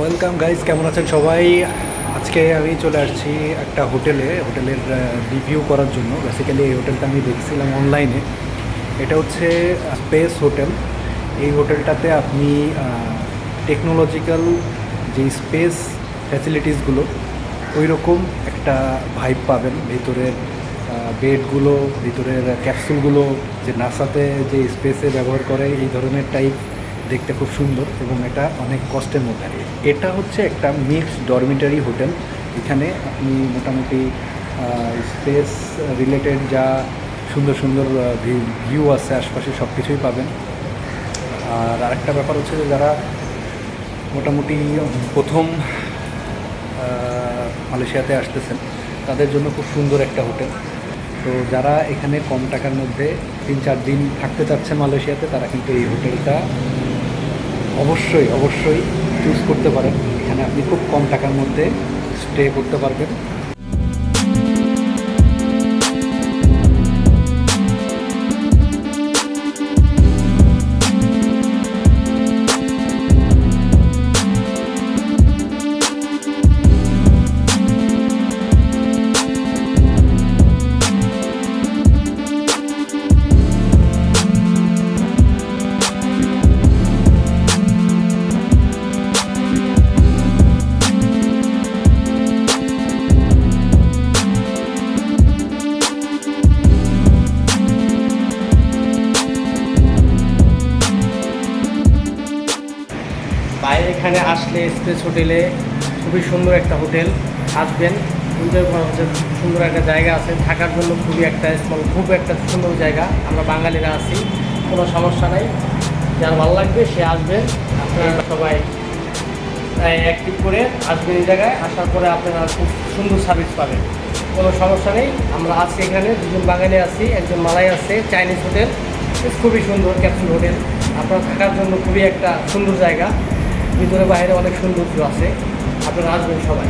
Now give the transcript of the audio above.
Welcome guys কেমন আছেন সবাই? আজকে আমি চলে আসছি একটা হোটেলে, হোটেলের রিভিউ করার জন্য। বেসিক্যালি এই হোটেলটা আমি দেখছিলাম অনলাইনে এটা হচ্ছে স্পেস হোটেল এই হোটেলটাতে আপনি টেকনোলজিক্যাল যে স্পেস ফ্যাসিলিটিসগুলো ওই রকম একটা ভাইব পাবেন। ভিতরের বেডগুলো ভিতরের ক্যাপসুলগুলো যে নাসাতে যে স্পেসে ব্যবহার করে, এই ধরনের টাইপ দেখতে খুব সুন্দর এবং এটা অনেক কষ্টের মধ্যে। এটা হচ্ছে একটা মিক্সড ডরমিটারি হোটেল। এখানে আপনি মোটামুটি স্পেস রিলেটেড যা সুন্দর সুন্দর ভিউ আছে, আশপাশে সব কিছুই পাবেন। আর আরেকটা ব্যাপার হচ্ছে যে যারা মোটামুটি প্রথম মালয়েশিয়াতে আসতেছেন, তাদের জন্য খুব সুন্দর একটা হোটেল। তো যারা এখানে কম টাকার মধ্যে তিন চার দিন থাকতে চাচ্ছেন মালয়েশিয়াতে, তারা কিন্তু এই হোটেলটা অবশ্যই অবশ্যই চুজ করতে পারেন। এখানে আপনি খুব কম টাকার মধ্যে স্টে করতে পারবেন। বাইরে এখানে আসলে স্পেস হোটেলে খুবই সুন্দর একটা হোটেল, আসবেন এনজয় করার জন্য সুন্দর একটা জায়গা আছে। থাকার জন্য খুবই একটা স্মল খুব একটা সুন্দর জায়গা। আমরা বাঙালিরা আছি, কোনো সমস্যা নাই। যার ভালো লাগবে সে আসবে। আপনারা সবাই অ্যাক্টিভ করে আসবেন এই জায়গায়। আসার পরে আপনারা খুব সুন্দর সার্ভিস পাবেন। কোনো সমস্যা নেই। আমরা আছি এখানে, দুজন বাঙালি আছি, একজন মালাই আছে চাইনিজ হোটেল। খুবই সুন্দর ক্যাপসুল হোটেল। আপনার থাকার জন্য খুবই একটা সুন্দর জায়গা। ভিতরে বাইরে অনেক সৌন্দর্য আছে। আপনারা আসবেন সবাই।